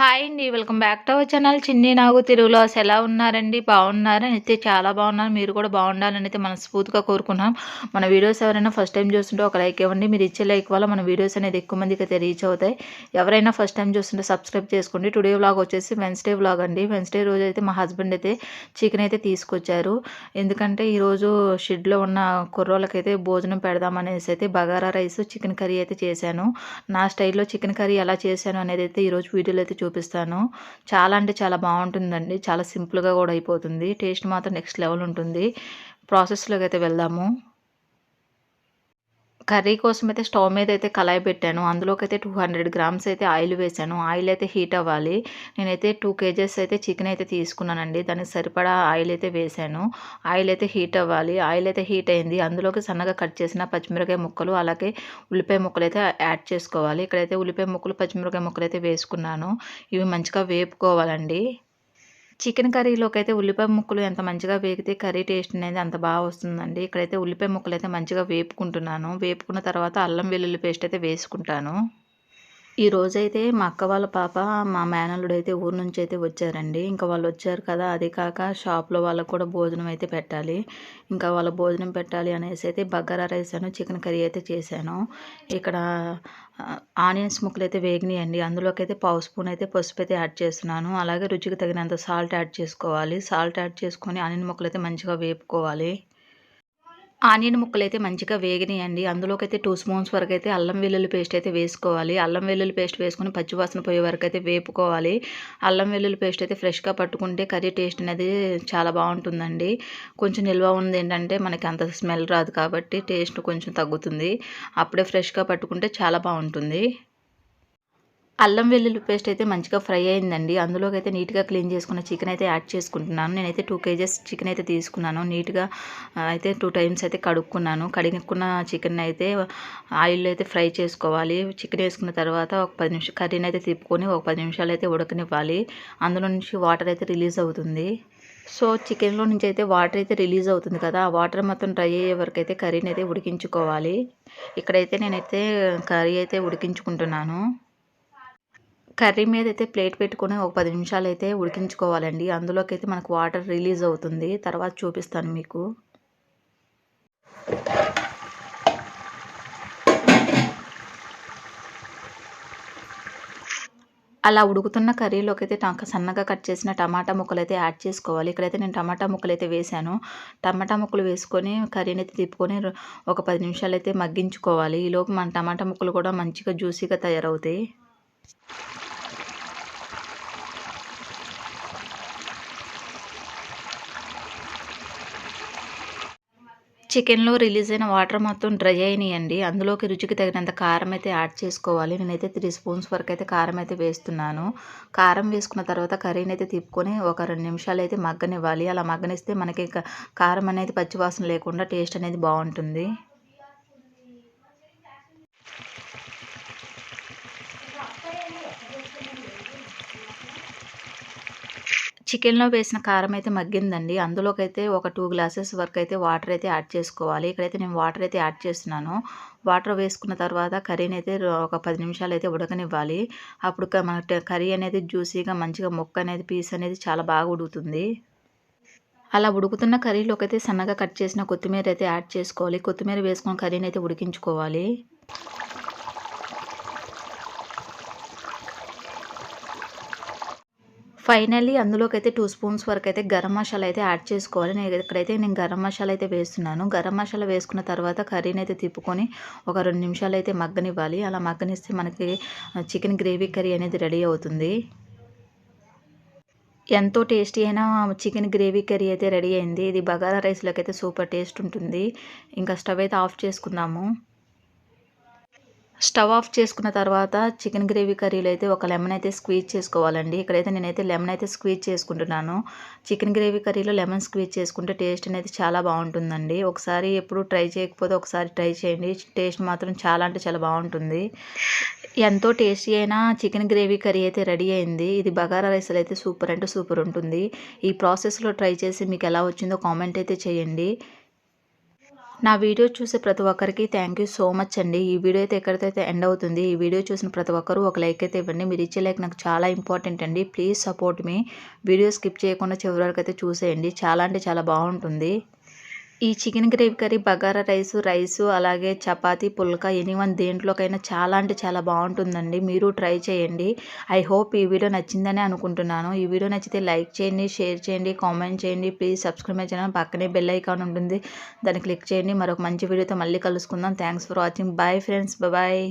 Hi అండి welcome back to our channel. Chinni Nagu తెలుగులో అసలు ఎలా ఉన్నారండి? బాగున్నారని అయితే చాలా బాగున్నారు మీరు కూడా బాగుండాలని అయితే మనస్ఫూర్తిగా కోరుకున్నాం మన వీడియోస్ ఎవరైనా ఫస్ట్ టైం చూస్తుంటే ఒక లైక్ ఇవ్వండి. మీరు ఇచ్చే లైక్ వల్ల మన వీడియోస్ అనేది ఎక్కువ మందికి అయితే రీచ్ అవుతాయి. ఎవరైనా ఫస్ట్ టైం చూస్తుంటే సబ్స్క్రైబ్ చేసుకోండి. టుడే వ్లాగ్ వచ్చేసి వెన్స్డే వ్లాగ్ అండి. వెన్స్డే రోజు అయితే మా హస్బెండ్ అయితే చికెన్ అయితే తీసుకొచ్చారు. ఎందుకంటే ఈరోజు షెడ్లో ఉన్న కుర్రోళ్ళకైతే భోజనం పెడదామనేసి అయితే బగారా రైస్ చికెన్ కర్రీ అయితే చేశాను. నా స్టైల్లో చికెన్ కర్రీ ఎలా చేశాను అనేది అయితే ఈరోజు వీడియోలో అయితే చూపిస్తాను. చాలా అంటే చాలా బాగుంటుందండి. చాలా సింపుల్గా కూడా అయిపోతుంది. టేస్ట్ మాత్రం నెక్స్ట్ లెవెల్ ఉంటుంది. ప్రాసెస్లోకి అయితే వెళ్దాము. కర్రీ కోసం అయితే స్టవ్ మీద అయితే కళాయి పెట్టాను. అందులోకి అయితే టూ హండ్రెడ్ గ్రామ్స్ అయితే ఆయిల్ వేసాను. ఆయిల్ అయితే హీట్ అవ్వాలి. నేనైతే టూ కేజెస్ అయితే చికెన్ అయితే తీసుకున్నానండి. దానికి సరిపడా ఆయిల్ అయితే వేసాను. ఆయిల్ అయితే హీట్ అవ్వాలి. ఆయిల్ అయితే హీట్ అయింది. అందులోకి సన్నగా కట్ చేసిన పచ్చిమిరకాయ ముక్కలు అలాగే ఉల్లిపాయ ముక్కలు అయితే యాడ్ చేసుకోవాలి. ఇక్కడైతే ఉల్లిపాయ ముక్కలు పచ్చిమిరకాయ ముక్కలు అయితే వేసుకున్నాను. ఇవి మంచిగా వేపుకోవాలండి. చికెన్ కర్రీలోకి అయితే ఉల్లిపాయ ముక్కలు ఎంత మంచిగా వేగితే కర్రీ టేస్ట్ అనేది అంత బాగా వస్తుందండి. ఇక్కడైతే ఉల్లిపాయ ముక్కలు అయితే మంచిగా వేపుకుంటున్నాను. వేపుకున్న తర్వాత అల్లం వెల్లుల్లి పేస్ట్ అయితే వేసుకుంటాను. ఈ రోజైతే మా అక్క వాళ్ళ పాప మా మేనల్లుడు అయితే ఊరు నుంచి అయితే వచ్చారండి. ఇంకా వాళ్ళు వచ్చారు కదా అది కాక షాప్లో వాళ్ళకు కూడా భోజనం అయితే పెట్టాలి. ఇంకా వాళ్ళ భోజనం పెట్టాలి అనేసి అయితే బగారా రైస్ అను చికెన్ కర్రీ అయితే చేశాను. ఇక్కడ ఆనియన్స్ ముక్కలు అయితే వేగినాయండి. అందులోకి అయితే పావు స్పూన్ అయితే పసుపు అయితే యాడ్ చేస్తున్నాను. అలాగే రుచికి తగినంత సాల్ట్ యాడ్ చేసుకోవాలి. సాల్ట్ యాడ్ చేసుకొని ఆనియన్ ముక్కలు అయితే మంచిగా వేపుకోవాలి. ఆనియన్ ముక్కలు అయితే మంచిగా వేగినాయండి. అందులోకి అయితే టూ స్పూన్స్ వరకు అయితే అల్లం వెల్లుల్లి పేస్ట్ అయితే వేసుకోవాలి. అల్లం వెల్లుల్లి పేస్ట్ వేసుకుని పచ్చివాసన పోయే వరకు అయితే వేపుకోవాలి. అల్లం వెల్లుల్లి పేస్ట్ అయితే ఫ్రెష్గా పట్టుకుంటే కర్రీ టేస్ట్ అనేది చాలా బాగుంటుందండి. కొంచెం నిల్వ ఉంది ఏంటంటే మనకి అంత స్మెల్ రాదు కాబట్టి టేస్ట్ కొంచెం తగ్గుతుంది. అప్పుడే ఫ్రెష్గా పట్టుకుంటే చాలా బాగుంటుంది. అల్లం వెల్లుల్లి పేస్ట్ అయితే మంచిగా ఫ్రై అయిందండి. అందులోకి అయితే నీట్గా క్లీన్ చేసుకున్న చికెన్ అయితే యాడ్ చేసుకుంటున్నాను. నేనైతే టూ కేజెస్ చికెన్ అయితే తీసుకున్నాను. నీట్గా అయితే టూ టైమ్స్ అయితే కడుక్కున్నాను. కడుక్కున్న చికెన్ అయితే ఆయిల్ అయితే ఫ్రై చేసుకోవాలి. చికెన్ వేసుకున్న తర్వాత ఒక పది నిమిషం కర్రీని అయితే తిప్పుకొని ఒక పది నిమిషాలు అయితే ఉడకనివ్వాలి. అందులో నుంచి వాటర్ అయితే రిలీజ్ అవుతుంది. సో చికెన్లో నుంచి అయితే వాటర్ అయితే రిలీజ్ అవుతుంది కదా ఆ వాటర్ మొత్తం డ్రై అయ్యే వరకు అయితే కర్రీని అయితే ఉడికించుకోవాలి. ఇక్కడైతే నేనైతే కర్రీ అయితే ఉడికించుకుంటున్నాను. కర్రీ మీద అయితే ప్లేట్ పెట్టుకొని ఒక పది నిమిషాలు అయితే ఉడికించుకోవాలండి. అందులోకి అయితే మనకు వాటర్ రిలీజ్ అవుతుంది. తర్వాత చూపిస్తాను మీకు. అలా ఉడుకుతున్న కర్రీలోకి అయితే సన్నగా కట్ చేసిన టమాటా ముక్కలు అయితే యాడ్ చేసుకోవాలి. ఇక్కడైతే నేను టమాటా ముక్కలు అయితే వేసాను టమాటా ముక్కలు వేసుకొని కర్రీని అయితే తిప్పుకొని ఒక పది నిమిషాలు అయితే మగ్గించుకోవాలి ఈలోపు మన టమాటా ముక్కలు కూడా మంచిగా జ్యూసీగా తయారవుతాయి. చికెన్లో రిలీజ్ అయిన వాటర్ మొత్తం డ్రై అయినాయండి. అందులోకి రుచికి తగినంత కారం అయితే యాడ్ చేసుకోవాలి. నేనైతే త్రీ స్పూన్స్ వరకు అయితే కారం అయితే వేస్తున్నాను. కారం వేసుకున్న తర్వాత కర్రీని అయితే తిప్పుకొని ఒక రెండు నిమిషాలు అయితే మగ్గనివ్వాలి. అలా మగ్గనిస్తే మనకి కారం అనేది పచ్చివాసన లేకుండా టేస్ట్ అనేది బాగుంటుంది. చికెన్లో వేసిన కారం అయితే మగ్గిందండి. అందులోకి అయితే ఒక టూ గ్లాసెస్ వరకు అయితే వాటర్ అయితే యాడ్ చేసుకోవాలి. ఇక్కడైతే నేను వాటర్ అయితే యాడ్ చేస్తున్నాను. వాటర్ వేసుకున్న తర్వాత కర్రీని అయితే ఒక పది నిమిషాలు అయితే ఉడకనివ్వాలి. అప్పుడు మన కర్రీ అనేది జ్యూసీగా మంచిగా మొక్క అనేది పీస్ అనేది చాలా బాగా ఉడుకుతుంది. అలా ఉడుకుతున్న కర్రీలోకి అయితే సన్నగా కట్ చేసిన కొత్తిమీర అయితే యాడ్ చేసుకోవాలి. కొత్తిమీర వేసుకొని కర్రీని అయితే ఉడికించుకోవాలి. ఫైనల్లీ అందులోకి అయితే టూ స్పూన్స్ వరకు అయితే గరం మసాలా అయితే యాడ్ చేసుకోవాలి. నేను ఇక్కడైతే నేను గరం మసాలా అయితే వేస్తున్నాను. గరం మసాలా వేసుకున్న తర్వాత కర్రీని అయితే తిప్పుకొని ఒక రెండు నిమిషాలు అయితే మగ్గనివ్వాలి. అలా మగ్గనిస్తే మనకి చికెన్ గ్రేవీ కర్రీ అనేది రెడీ అవుతుంది. ఎంతో టేస్టీ అయిన చికెన్ గ్రేవీ కర్రీ అయితే రెడీ అయింది. ఇది బగారా రైస్లోకి అయితే సూపర్ టేస్ట్ ఉంటుంది. ఇంకా స్టవ్ అయితే ఆఫ్ చేసుకుందాము. స్టవ్ ఆఫ్ చేసుకున్న తర్వాత చికెన్ గ్రేవీ కర్రీలో అయితే ఒక లెమన్ అయితే స్క్వీజ్ చేసుకోవాలండి. ఇక్కడైతే నేనైతే లెమన్ అయితే స్క్వీజ్ చేసుకుంటున్నాను. చికెన్ గ్రేవీ కర్రీలో లెమన్ స్క్వీజ్ చేసుకుంటే టేస్ట్ అనేది చాలా బాగుంటుందండి. ఒకసారి ఎప్పుడు ట్రై చేయకపోతే ఒకసారి ట్రై చేయండి. టేస్ట్ మాత్రం చాలా అంటే చాలా బాగుంటుంది. ఎంతో టేస్టీ అయిన చికెన్ గ్రేవీ కర్రీ అయితే రెడీ అయింది. ఇది బగారా రైస్లో అయితే సూపర్ అంటే సూపర్ ఉంటుంది. ఈ ప్రాసెస్లో ట్రై చేసి మీకు ఎలా వచ్చిందో కామెంట్ అయితే చేయండి. నా వీడియో చూసే ప్రతి ఒక్కరికి థ్యాంక్ యూ సో మచ్ అండి. ఈ వీడియో అయితే ఎక్కడికైతే ఎండ్ అవుతుంది ఈ వీడియో చూసిన ప్రతి ఒక్కరు ఒక లైక్ అయితే ఇవ్వండి. మీరు ఇచ్చే లైక్ నాకు చాలా ఇంపార్టెంట్ అండి. ప్లీజ్ సపోర్ట్ మీ వీడియో స్కిప్ చేయకుండా చివరి వరకు అయితే చూసేయండి. చాలా అంటే చాలా బాగుంటుంది. ఈ chicken gravy curry bagara rice rice అలాగే చపాతి పుల్కా ఎనీవన్ దేంట్లోకైనా చాలా అంటే చాలా బాగుంటుందండి. మీరు ట్రై చేయండి. ఐ హోప్ ఈ వీడియో నచ్చిందని అనుకుంటున్నాను. ఈ వీడియో నచ్చితే లైక్ చేయండి షేర్ చేయండి కామెంట్ చేయండి. Please subscribe channel. పక్కనే బెల్ ఐకాన్ ఉంటుంది. దాన్ని క్లిక్ చేయండి. మరొక మంచి వీడియోతో మళ్ళీ కలుసుకుందాం. Thanks for watching. Bye friends. Bye.